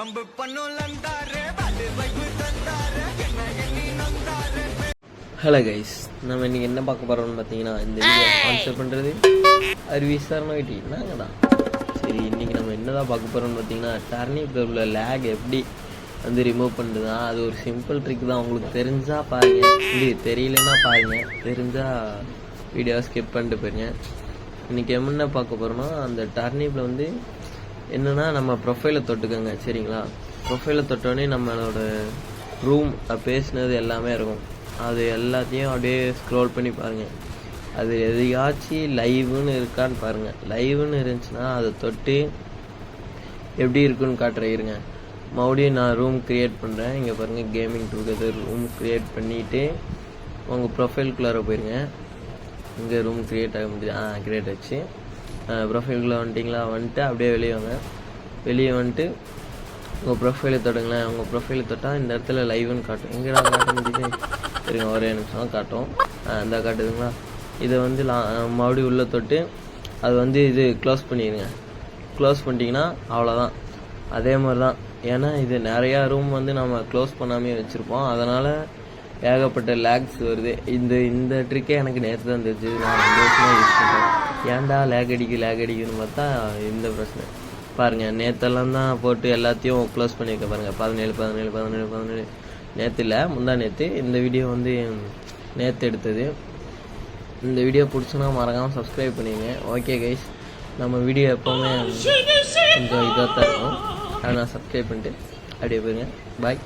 Pump பண்ணும் லந்தாரு பாட்டு வைப்பு தந்தாரு என்ன எண்ணி நந்தாரு. ஹலோ கைஸ் நம்ம இன்றைக்கி என்ன பார்க்க போகிறோம்னு பார்த்தீங்கன்னா இந்த வீடியோ ஸ்பான்சர் பண்ணுறது அருவி சரணகிட்டி நாங்கள் தான் சரி இன்னைக்கு நம்ம என்னதான் பார்க்க போறோம்னு பார்த்தீங்கன்னா டர்னிப்பில் உள்ள லேக் எப்படி வந்து ரிமூவ் பண்ணுறதா அது ஒரு சிம்பிள் ட்ரிக் தான். உங்களுக்கு தெரிஞ்சால் பாருங்க. இது தெரியலன்னா பாருங்க. தெரிஞ்சால் வீடியோவை ஸ்கிப் பண்ணிட்டு போயிருங்க. இன்னைக்கு என்ன பார்க்க போகிறோம்னா அந்த டர்னிப்பில் வந்து என்னன்னா நம்ம ப்ரொஃபைலை தொட்டுக்கோங்க சரிங்களா? ப்ரொஃபைலை தொட்டோடனே நம்மளோட ரூம் பேசினது எல்லாமே இருக்கும். அது எல்லாத்தையும் அப்படியே ஸ்க்ரோல் பண்ணி பாருங்கள் அது எதையாச்சும் லைவுன்னு இருக்கான்னு பாருங்கள் லைவுன்னு இருந்துச்சுன்னா அதை தொட்டு எப்படி இருக்குன்னு காட்டுறேன் இருங்க. மறுபடியும் நான் ரூம் க்ரியேட் பண்ணுறேன் இங்கே பாருங்கள் கேமிங் டுகெதர் ரூம் க்ரியேட் பண்ணிவிட்டு உங்கள் ப்ரொஃபைல்குள்ளார போயிருங்க. இங்கே ரூம் க்ரியேட் ஆக முடியுது ஆ கிரியேட் ஆச்சு. ப்ரொஃபைல்குள்ளே வந்துட்டிங்களா? வந்துட்டு அப்படியே வெளியே வாங்க. வெளியே வந்துட்டு உங்கள் ப்ரொஃபைலை தொடுங்களேன். உங்கள் ப்ரொஃபைலை தொட்டால் இந்த இடத்துல லைவ்னு காட்டும். எங்கடா காட்ட முடியுது? சரிங்க ஒரே நிமிஷம் காட்டும் ஆ இந்த காட்டுதுங்களா? இதை வந்து லா மறுபடியும் உள்ளே தொட்டு அது வந்து இது க்ளோஸ் பண்ணிடுங்க. க்ளோஸ் பண்ணிட்டீங்கன்னா அவ்வளோதான் அதே மாதிரி தான் ஏன்னா இது நிறையா ரூம் வந்து நம்ம க்ளோஸ் பண்ணாமே வச்சுருப்போம். அதனால் ஏகப்பட்ட லேக்ஸ் வருது. இந்த இந்த ட்ரிக்கே எனக்கு நேற்று தான் தெரிஞ்சது. நான் ரெண்டு வருஷமாக யூஸ் பண்ணுறேன் ஏன்டா லேக் அடிக்கு லேக் அடிக்குன்னு பார்த்தா இந்த பிரச்சனை. பாருங்க நேத்தெல்லாம் தான் போட்டு எல்லாத்தையும் க்ளோஸ் பண்ணியிருக்க பாருங்க. பதினேழு பதினேழு பதினேழு பதினேழு. நேற்று இல்லை முந்தா நேற்று இந்த வீடியோ வந்து நேற்று எடுத்தது. இந்த வீடியோ பிடிச்சுன்னா மறக்காமல் சப்ஸ்கிரைப் பண்ணிடுங்க ஓகே கைஸ் நம்ம வீடியோ எப்போவுமே கொஞ்சம் இதாக தான் இருக்கும். அதை நான் சப்ஸ்கிரைப் பண்ணிட்டு அப்படியே போயிருங்க. பாய்